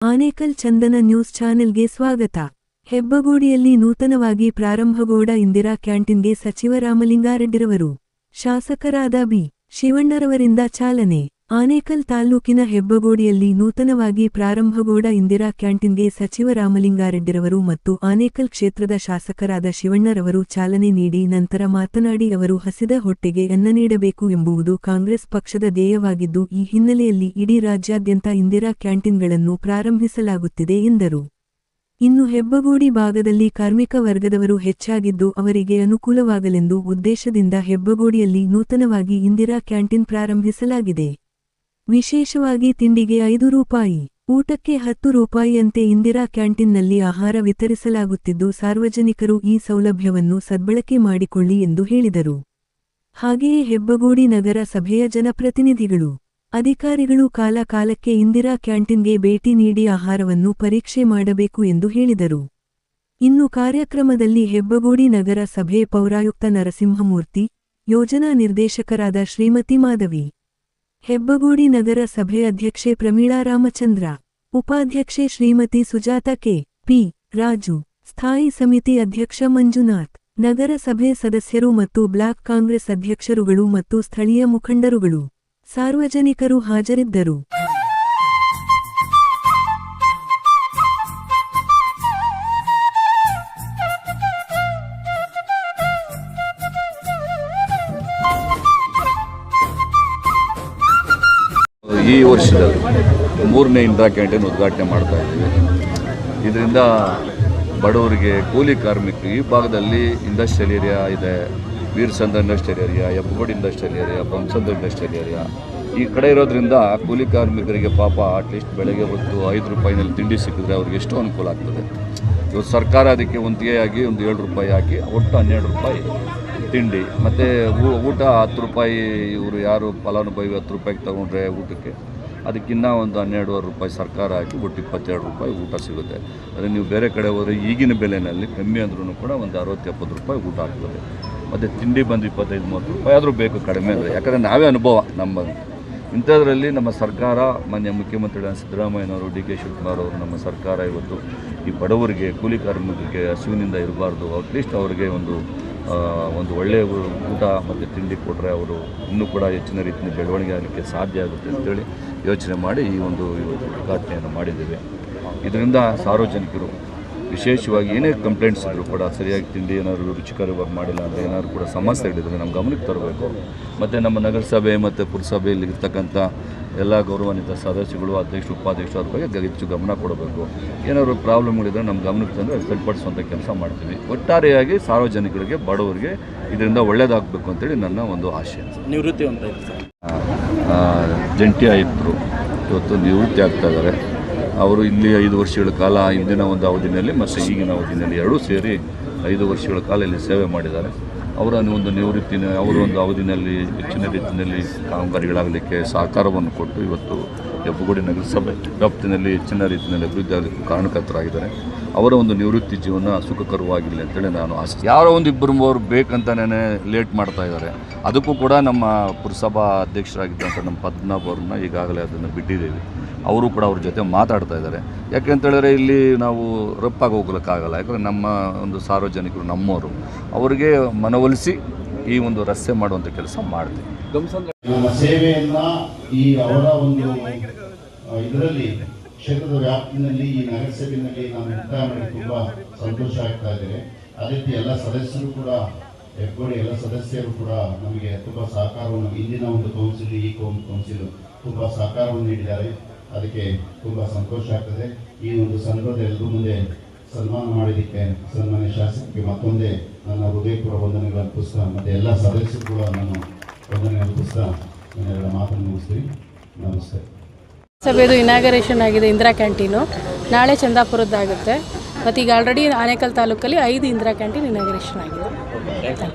ಆನೇಕಲ್ ಚಂದನ news ಚಾನೆಲ್ಗೆ ಸ್ವಾಗತ. ಹೆಬ್ಬಗೋಡಿಯಲ್ಲಿ ನೂತನವಾಗಿ ಪ್ರಾರಂಭಗೌಡ ಇಂದಿರಾ ಕ್ಯಾಂಟೀನ್ಗೆ ಸಚಿವ ರಾಮಲಿಂಗಾರೆಡ್ಡಿರವರು, ಶಾಸಕರಾದ ಬಿ. ಶಿವಣ್ಣರವರಿಂದ ಚಾಲನೆ. ಆನೇಕಲ್ ತಾಲ್ಲೂಕಿನ ಹೆಬ್ಬಗೋಡಿಯಲ್ಲಿ ನೂತನವಾಗಿ ಪ್ರಾರಂಭಗೌಡ ಇಂದಿರಾ ಕ್ಯಾಂಟೀನ್ಗೆ ಸಚಿವ ರಾಮಲಿಂಗಾರೆಡ್ಡಿರವರು ಮತ್ತು ಆನೇಕಲ್ ಕ್ಷೇತ್ರದ ಶಾಸಕರಾದ ಶಿವಣ್ಣರವರು ಚಾಲನೆ ನೀಡಿ ನಂತರ ಮಾತನಾಡಿ ಅವರು ಹಸಿದ ಹೊಟ್ಟೆಗೆ ಅನ್ನ ನೀಡಬೇಕು ಎಂಬುವುದು ಕಾಂಗ್ರೆಸ್ ಪಕ್ಷದ ಧ್ಯೇಯವಾಗಿದ್ದು, ಈ ಹಿನ್ನೆಲೆಯಲ್ಲಿ ಇಡೀ ರಾಜ್ಯಾದ್ಯಂತ ಇಂದಿರಾ ಕ್ಯಾಂಟೀನ್ಗಳನ್ನು ಪ್ರಾರಂಭಿಸಲಾಗುತ್ತಿದೆ ಎಂದರು. ಇನ್ನು ಹೆಬ್ಬಗೋಡಿ ಭಾಗದಲ್ಲಿ ಕಾರ್ಮಿಕ ವರ್ಗದವರು ಹೆಚ್ಚಾಗಿದ್ದು, ಅವರಿಗೆ ಅನುಕೂಲವಾಗಲೆಂದು ಉದ್ದೇಶದಿಂದ ಹೆಬ್ಬಗೋಡಿಯಲ್ಲಿ ನೂತನವಾಗಿ ಇಂದಿರಾ ಕ್ಯಾಂಟೀನ್ ಪ್ರಾರಂಭಿಸಲಾಗಿದೆ. ವಿಶೇಷವಾಗಿ ತಿಂಡಿಗೆ ಐದು ರೂಪಾಯಿ, ಊಟಕ್ಕೆ ಹತ್ತು ರೂಪಾಯಿಯಂತೆ ಇಂದಿರಾ ಕ್ಯಾಂಟೀನ್ನಲ್ಲಿ ಆಹಾರ ವಿತರಿಸಲಾಗುತ್ತಿದ್ದು ಸಾರ್ವಜನಿಕರು ಈ ಸೌಲಭ್ಯವನ್ನು ಸದ್ಬಳಕೆ ಮಾಡಿಕೊಳ್ಳಿ ಎಂದು ಹೇಳಿದರು. ಹಾಗೆಯೇ ಹೆಬ್ಬಗೋಡಿ ನಗರ ಸಭೆಯ ಜನಪ್ರತಿನಿಧಿಗಳು, ಅಧಿಕಾರಿಗಳು ಕಾಲ ಕಾಲಕ್ಕೆ ಇಂದಿರಾ ಕ್ಯಾಂಟೀನ್ಗೆ ಭೇಟಿ ನೀಡಿ ಆಹಾರವನ್ನು ಪರೀಕ್ಷೆ ಮಾಡಬೇಕು ಎಂದು ಹೇಳಿದರು. ಇನ್ನು ಕಾರ್ಯಕ್ರಮದಲ್ಲಿ ಹೆಬ್ಬಗೋಡಿ ನಗರ ಸಭೆ ಪೌರಾಯುಕ್ತ ನರಸಿಂಹಮೂರ್ತಿ, ಯೋಜನಾ ನಿರ್ದೇಶಕರಾದ ಶ್ರೀಮತಿ ಮಾಧವಿ ಹೆಬ್ಬಗೋಡಿ ನಗರ ಸಭೆ ಅಧ್ಯಕ್ಷೆ ಪ್ರಮೀಳಾ ರಾಮಚಂದ್ರ, ಉಪಾಧ್ಯಕ್ಷೆ ಶ್ರೀಮತಿ ಸುಜಾತ ಕೆ, ಪಿ, ರಾಜು, ಸ್ಥಾಯಿ ಸಮಿತಿ ಅಧ್ಯಕ್ಷ ಮಂಜುನಾಥ್, ನಗರಸಭೆ ಸದಸ್ಯರು ಮತ್ತು ಬ್ಲಾಕ್ ಕಾಂಗ್ರೆಸ್ ಅಧ್ಯಕ್ಷರುಗಳು ಮತ್ತು ಸ್ಥಳೀಯ ಮುಖಂಡರುಗಳು, ಸಾರ್ವಜನಿಕರು ಹಾಜರಿದ್ದರು. ಈ ವರ್ಷದಲ್ಲಿ ಮೂರನೇ ಇಂದಿರಾ ಕ್ಯಾಂಟೀನ್ ಉದ್ಘಾಟನೆ ಮಾಡ್ತಾ ಇದ್ದೀವಿ. ಇದರಿಂದ ಬಡವರಿಗೆ, ಕೂಲಿ ಕಾರ್ಮಿಕರು ಈ ಭಾಗದಲ್ಲಿ ಇಂಡಸ್ಟ್ರಿಯಲ್ ಏರಿಯಾ ಇದೆ. Veerasandra industrial area Hebbagodi industrial area Bommasandra industrial area ಈ ಕಡೆ ಇರೋದ್ರಿಂದ ಕೂಲಿ ಕಾರ್ಮಿಕರಿಗೆ ಪಾಪ ಅಟ್ಲೀಸ್ಟ್ ಬೆಳಗ್ಗೆ ಹೊತ್ತು ಐದು ರೂಪಾಯಿನಲ್ಲಿ ತಿಂಡಿ ಸಿಕ್ಕಿದ್ರೆ ಅವ್ರಿಗೆ ಎಷ್ಟು ಅನುಕೂಲ ಆಗ್ತದೆ. ಇವತ್ತು ಸರ್ಕಾರ ಅದಕ್ಕೆ ಒಂದಿಗೆಯಾಗಿ ಒಂದು ಏಳು ರೂಪಾಯಿ ಹಾಕಿ, ಒಟ್ಟು ಹನ್ನೆರಡು ರೂಪಾಯಿ ತಿಂಡಿ. ಮತ್ತು ಊಟ ಹತ್ತು ರೂಪಾಯಿ, ಇವರು ಯಾರು ಫಲಾನುಭವಿ ಹತ್ತು ರೂಪಾಯಿಗೆ ತೊಗೊಂಡ್ರೆ ಊಟಕ್ಕೆ, ಅದಕ್ಕಿನ್ನ ಒಂದು ಹನ್ನೆರಡುವರೆ ರೂಪಾಯಿ ಸರ್ಕಾರ ಹಾಕಿ ಒಟ್ಟು ಇಪ್ಪತ್ತೆರಡು ರೂಪಾಯಿ ಊಟ ಸಿಗುತ್ತೆ. ಅದೇ ನೀವು ಬೇರೆ ಕಡೆ ಹೋದರೆ ಈಗಿನ ಬೆಲೆಯಲ್ಲಿ ಕಮ್ಮಿ ಅಂದ್ರೂ ಕೂಡ ಒಂದು ಅರವತ್ತು, ಎಪ್ಪತ್ತು ರೂಪಾಯಿ ಊಟ ಆಗ್ತದೆ. ಮತ್ತು ತಿಂಡಿ ಬಂದು ಇಪ್ಪತ್ತೈದು, ಮೂವತ್ತು ರೂಪಾಯಿ ಆದರೂ ಬೇಕು ಕಡಿಮೆ ಅಂದರೆ. ಯಾಕಂದರೆ ನಾವೇ ಅನುಭವ ನಮ್ಮ ಇಂಥದ್ರಲ್ಲಿ ನಮ್ಮ ಸರ್ಕಾರ, ಮಾನ್ಯ ಮುಖ್ಯಮಂತ್ರಿಗಳ ಸಿದ್ದರಾಮಯ್ಯನವರು, ಡಿ ಕೆ ಶಿವಕುಮಾರ್ ಅವರು ನಮ್ಮ ಸರ್ಕಾರ ಇವತ್ತು ಈ ಬಡವರಿಗೆ, ಕೂಲಿ ಕಾರ್ಮಿಕರಿಗೆ ಹಸಿವಿನಿಂದ ಇರಬಾರ್ದು. ಅಟ್ಲೀಸ್ಟ್ ಅವರಿಗೆ ಒಂದು ಒಂದು ಒಳ್ಳೆಯ ಊಟ ಮತ್ತು ತಿಂಡಿ ಕೊಟ್ಟರೆ ಅವರು ಇನ್ನೂ ಕೂಡ ಹೆಚ್ಚಿನ ರೀತಿಯ ಬೆಳವಣಿಗೆ ಆಗಲಿಕ್ಕೆ ಸಾಧ್ಯ ಆಗುತ್ತೆ ಅಂತೇಳಿ ಯೋಚನೆ ಮಾಡಿ ಈ ಒಂದು ಉದ್ಘಾಟನೆಯನ್ನು ಮಾಡಿದ್ದೇವೆ. ಇದರಿಂದ ಸಾರ್ವಜನಿಕರು ವಿಶೇಷವಾಗಿ ಏನೇ ಕಂಪ್ಲೇಂಟ್ಸ್ ಇದ್ದರೂ ಕೂಡ ಸರಿಯಾಗಿ ತಿಂಡಿ ಏನಾದರೂ ರುಚಿಕರವಾಗಿ ಮಾಡಿಲ್ಲ ಅಂದರೆ ಏನಾದರೂ ಕೂಡ ಸಮಸ್ಯೆ ಇದ್ದರೆ ನಮ್ಮ ಗಮನಕ್ಕೆ ತರಬೇಕು. ಮತ್ತು ನಮ್ಮ ನಗರಸಭೆ ಮತ್ತು ಪುರಸಭೆಯಲ್ಲಿ ಇರ್ತಕ್ಕಂಥ ಎಲ್ಲ ಗೌರವಾನ್ವಿತ ಸದಸ್ಯಗಳು ಅಧ್ಯಕ್ಷರು ಉಪಾಧ್ಯಕ್ಷರು ಅದ್ರ ಬಗ್ಗೆ ಹೆಚ್ಚು ಗಮನ ಕೊಡಬೇಕು. ಏನಾದರೂ ಪ್ರಾಬ್ಲಮ್ಗಳಿದ್ರೆ ನಮ್ಮ ಗಮನಕ್ಕೆ ತಂದರೆ ಸರಿಪಡಿಸುವಂಥ ಕೆಲಸ ಮಾಡ್ತೀವಿ. ಒಟ್ಟಾರೆಯಾಗಿ ಸಾರ್ವಜನಿಕರಿಗೆ ಬಡವರಿಗೆ ಇದರಿಂದ ಒಳ್ಳೆಯದಾಗಬೇಕು ಅಂತೇಳಿ ನನ್ನ ಒಂದು ಆಶಯ. ನಿವೃತ್ತಿ ಅಂತ ಜಂಟಿ ಆಯುಕ್ತರು ಇವತ್ತು ನಿವೃತ್ತಿ ಆಗ್ತಾ ಇದ್ದಾರೆ. ಅವರು ಇಲ್ಲಿ ಐದು ವರ್ಷಗಳ ಕಾಲ ಹಿಂದಿನ ಒಂದು ಅವಧಿನಲ್ಲಿ ಮತ್ತು ಈಗಿನ ಅವಧಿನಲ್ಲಿ ಎರಡೂ ಸೇರಿ ಐದು ವರ್ಷಗಳ ಕಾಲ ಇಲ್ಲಿ ಸೇವೆ ಮಾಡಿದ್ದಾರೆ. ಅವರ ಒಂದು ನಿವೃತ್ತಿನ ಅವರ ಒಂದು ಅವಧಿನಲ್ಲಿ ಹೆಚ್ಚಿನ ರೀತಿಯಲ್ಲಿ ಕಾಮಗಾರಿಗಳಾಗಲಿಕ್ಕೆ ಸಹಕಾರವನ್ನು ಕೊಟ್ಟು ಇವತ್ತು ಹೆಬ್ಬಗೋಡಿ ನಗರಸಭೆ ವ್ಯಾಪ್ತಿನಲ್ಲಿ ಹೆಚ್ಚಿನ ರೀತಿಯಲ್ಲಿ ಅಭಿವೃದ್ಧಿ ಆಗಲಿಕ್ಕೆ ಕಾರಣಕರ್ತರಾಗಿದ್ದಾರೆ. ಅವರ ಒಂದು ನಿವೃತ್ತಿ ಜೀವನ ಸುಖಕರವಾಗಿರಲಿ ಅಂತೇಳಿ ನಾನು ಆಸೆ ಯಾರೋ ಒಂದು ಇಬ್ಬರು ಮೂವರು ಬೇಕಂತಾನೇ ಲೇಟ್ ಮಾಡ್ತಾ ಇದ್ದಾರೆ. ಅದಕ್ಕೂ ಕೂಡ ನಮ್ಮ ಪುರಸಭಾ ಅಧ್ಯಕ್ಷರಾಗಿದ್ದಂಥ ನಮ್ಮ ಪದ್ಮನಾಭ್ ಅವ್ರನ್ನ ಈಗಾಗಲೇ ಅದನ್ನು ಬಿಟ್ಟಿದ್ದೀವಿ. ಅವರು ಕೂಡ ಅವ್ರ ಜೊತೆ ಮಾತಾಡ್ತಾ ಇದ್ದಾರೆ. ಯಾಕೆ ಅಂತೇಳಿದ್ರೆ ಇಲ್ಲಿ ನಾವು ರಪ್ಪಾಗಿ ಹೋಗ್ಲಿಕ್ಕಾಗಲ್ಲ. ಯಾಕಂದರೆ ನಮ್ಮ ಒಂದು ಸಾರ್ವಜನಿಕರು ನಮ್ಮವರು. ಅವರಿಗೆ ಮನವೊಲಿಸಿ ಈ ಒಂದು ರಸ್ತೆ ಮಾಡುವಂಥ ಕೆಲಸ ಮಾಡ್ತೀವಿ. ಸೇವೆಯನ್ನ ಈ ಅವರ ಒಂದು ಇದರಲ್ಲಿ ಕ್ಷೇತ್ರದ ವ್ಯಾಪ್ತಿನಲ್ಲಿ ಈ ನಗರಸಭೆಯಲ್ಲಿ ನಾನು ಮುಕ್ತಾಯ ಮಾಡಿ ತುಂಬಾ ಸಂತೋಷ ಆಗ್ತಾ ಇದೆ. ಅದೇ ರೀತಿ ಎಲ್ಲ ಸದಸ್ಯರು ಕೂಡ ಹೆಬ್ಬಗೋಡಿ ಎಲ್ಲ ಸದಸ್ಯರು ಕೂಡ ನಮಗೆ ತುಂಬಾ ಸಹಕಾರವನ್ನು ಇಂದಿನ ಒಂದು ಕೌನ್ಸಿಲ್ ಈ ಕೌನ್ ಕೌನ್ಸಿಲ್ ತುಂಬಾ ಸಹಕಾರವನ್ನು ನೀಡಿದ್ದಾರೆ. ಅದಕ್ಕೆ ತುಂಬಾ ಸಂತೋಷ ಆಗ್ತದೆ. ಈ ಒಂದು ಸಂದರ್ಭದ ಎಲ್ಲರೂ ಮುಂದೆ ಸನ್ಮಾನ ಮಾಡಿದ್ದಕ್ಕೆ, ಸನ್ಮಾನ್ಯ ಶಾಸಕರಿಗೆ ಮತ್ತೊಂದೇ ನನ್ನ ಹೃದಯಪುರ ವಂದನೆಗಳ ಪುಸ್ತಕ ಮತ್ತು ಎಲ್ಲ ಸದಸ್ಯರು ಕೂಡ ನಾನು ವಂದನೆಗಳ ಪುಸ್ತಕ ನನ್ನ ಎರಡು ಮಾತನ್ನು ಮುಗಿಸ್ತೀನಿ. ನಮಸ್ತೆ. ಸಭೆದು ಇನಾಗರೇಷನ್ ಆಗಿದೆ ಇಂದಿರಾ ಕ್ಯಾಂಟೀನು. ನಾಳೆ ಚಂದಾಪುರದ್ದಾಗುತ್ತೆ. ಮತ್ತು ಈಗ ಆಲ್ರೆಡಿ ಆನೇಕಲ್ ತಾಲೂಕಲ್ಲಿ ಐದು ಇಂದಿರಾ ಕ್ಯಾಂಟೀನ್ ಇನಾಗರೇಷನ್ ಆಗಿದೆ.